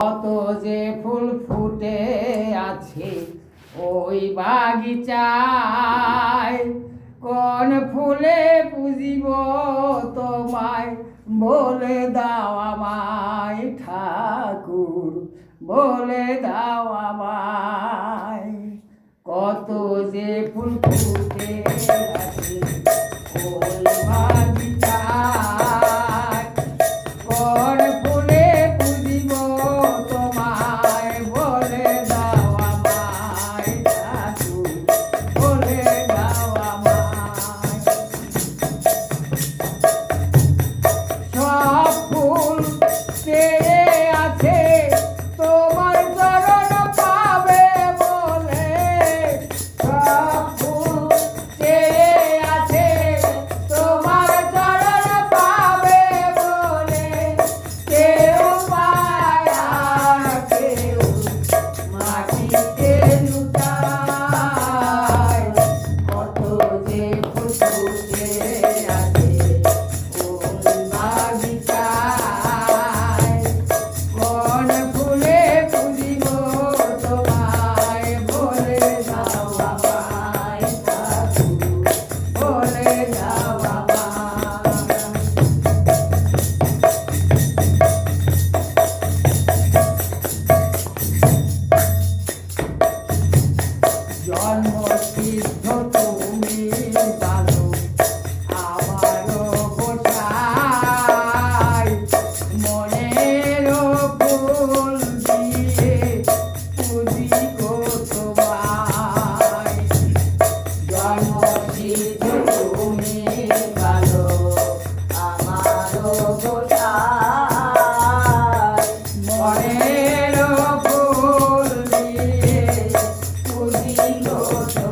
কত যে ফুল ফুটে আছে, ওই বাগিচায় কোন ফুলে পুজিব তোমায়? বলে দাও আমায় ঠাকুর, বলে দাও আমায়। কত যে ফুল ফুটে আছে, ওই বাগিচায় কোন 心头忧